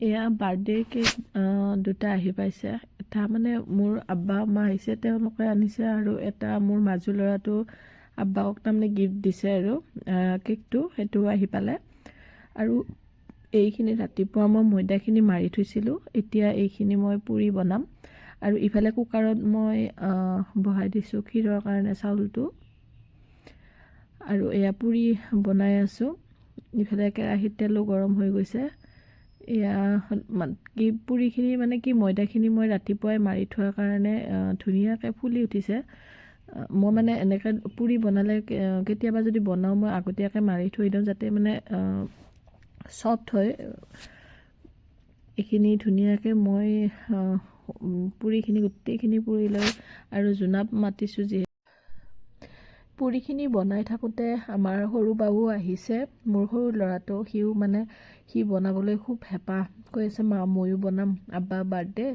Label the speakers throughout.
Speaker 1: এয়া birthday cake দুটা আহি পাইছে। এটা মানে মোৰ আব্বা মা আহিছে তেওঁলোকে আনিছে আৰু এটা মোৰ মাজু ল'ৰাটো আব্বাকক তাৰমানে গিফ্ট দিছে আৰু কেকটো সেইটো আহি পালে। আৰু এইখিনি ৰাতিপুৱা মই ময়দাখিনি মাৰি থৈছিলোঁ এতিয়া এইখিনি মই পুৰি বনাম। আৰু ইফালে কুকাৰত মই বহাই দিছোঁ ক্ষীৰৰ কাৰণে চাউলটো। আৰু এয়া পুৰি বনাই আছোঁ। ইফালে কেৰাহীত তেলো গৰম হৈ গৈছে। এয়া কি পুৰিখিনি মানে কি ময়দাখিনি মই ৰাতিপুৱাই মাৰি থোৱাৰ কাৰণে ধুনীয়াকৈ ফুলি উঠিছে। মই মানে এনেকৈ পুৰি বনালে কেতিয়াবা যদি বনাওঁ মই আগতীয়াকৈ মাৰি থৈ দিওঁ যাতে মানে চফ্ট হয়। এইখিনি ধুনীয়াকৈ মই পুৰিখিনি গোটেইখিনি পুৰি লৈ আৰু জোনাপ মাতিছোঁ যিহেতু পুৰিখিনি বনাই থাকোঁতে আমাৰ সৰু বাবু আহিছে। মোৰ সৰু ল'ৰাটো সিও মানে সি বনাবলৈ খুব হেঁপাহ। কৈ আছে মা ময়ো বনাম। আব্বা বাৰ্থডে।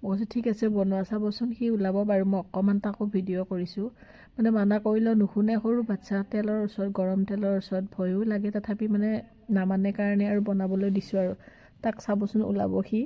Speaker 1: মই কৈছোঁ ঠিক আছে বনোৱা চাবচোন সি ওলাব বাৰু। মই অকণমান তাকো ভিডিঅ' কৰিছোঁ। মানে মানা কৰিলেও নুশুনে সৰু বাচ্ছা। তেলৰ ওচৰত গৰম তেলৰ ওচৰত ভয়ো লাগে। তথাপি মানে নামানে কাৰণে আৰু বনাবলৈ দিছোঁ আৰু। তাক চাবচোন ওলাব সি।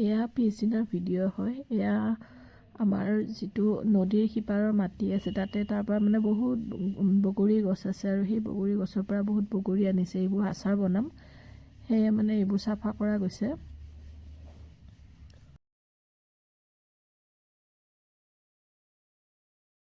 Speaker 1: এয়া পিছদিনাৰ ভিডিঅ' হয়। এয়া আমাৰ যিটো নদীৰ সিপাৰৰ মাটি আছে তাতে তাৰ পৰা মানে বহুত বগৰী গছ আছে আৰু সেই বগৰী গছৰ পৰা বহুত বগৰী আনিছে এইবোৰ আচাৰ বনাম। সেয়ে মানে এইবোৰ চাফা কৰা গৈছে।